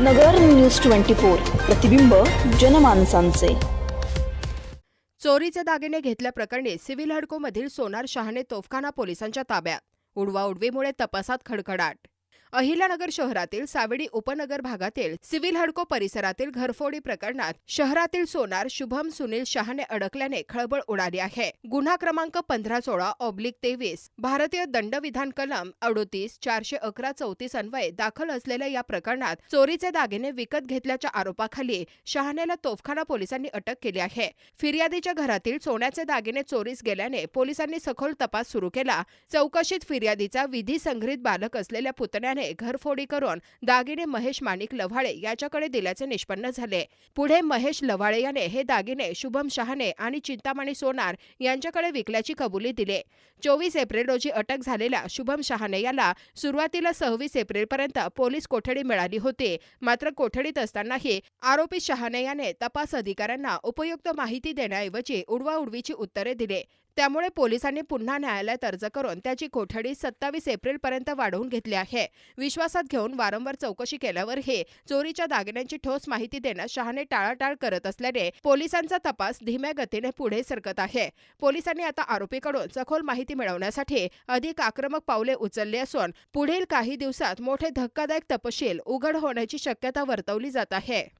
नगर news twenty four प्रतिबिंब जनमानसांचे. चोरीचे दागिने घेतल्याप्रकरणी सिव्हिल हडकोमधील सोनार शहाणे तोफखाना पोलिसांच्या ताब्यात. उडवाउडवीमुळे तपासात खडखडाट. अहिल्यानगर शहरातील सावेडी उपनगर भागातील सिव्हिल हडको परिसरातील घरफोडी प्रकरणात शहरातील सोनार शुभम सुनील शहाणे अडकल्याने खळबळ उडाली आहे. गुन्हा क्रमांक पंधरा सोळा ऑब्लिक तेवीस भारतीय दंडविधान कलम अडोतीस चारशे अकरा चौतीस अन्वये दाखल असलेल्या या प्रकरणात चोरीचे दागिने विकत घेतल्याच्या आरोपाखाली शहानेला तोफखाना पोलिसांनी अटक केली आहे. फिर्यादीच्या घरातील सोन्याचे दागिने चोरीस गेल्याने पोलिसांनी सखोल तपास सुरू केला. चौकशीत फिर्यादीचा विधी संग्रहित बालक असलेल्या पुतण्याने घरफोडी करून दागिने महेश माणिक लव्हाळे याच्याकडे दिल्याचे निष्पन्न झाले. पुढे महेश लव्हाळे याने हे दागिने शुभम शहाणे आणि चिंतामणी सोनार यांच्याकडे विकल्याची कबुली दिली. चोवीस एप्रिल रोजी अटक झालेल्या शुभम शहाणे याला सुरुवातीला सव्वीस एप्रिलपर्यंत पोलीस कोठडी मिळाली होती. मात्र कोठडीत असतानाही आरोपी शहाणे याने तपास अधिकाऱ्यांना उपयुक्त माहिती देण्याऐवजी उडवाउडवीची उत्तरे दिली. त्यामुळे पोलिसांनी पुन्हा न्यायालयात अर्ज करून त्याची कोठडी सत्तावीस एप्रिलपर्यंत वाढवून घेतली आहे. विश्वासात घेऊन वारंवार चौकशी केल्यावरही चोरीच्या दागिन्यांची ठोस माहिती देण्यास शहाने टाळाटाळ करत असल्याने पोलिसांचा तपास धीम्या गतीने पुढे सरकत आहे. पोलिसांनी आता आरोपीकडून सखोल माहिती मिळवण्यासाठी अधिक आक्रमक पावले उचलली असून पुढील काही दिवसात मोठे धक्कादायक तपशील उघड होण्याची शक्यता वर्तवली जात आहे.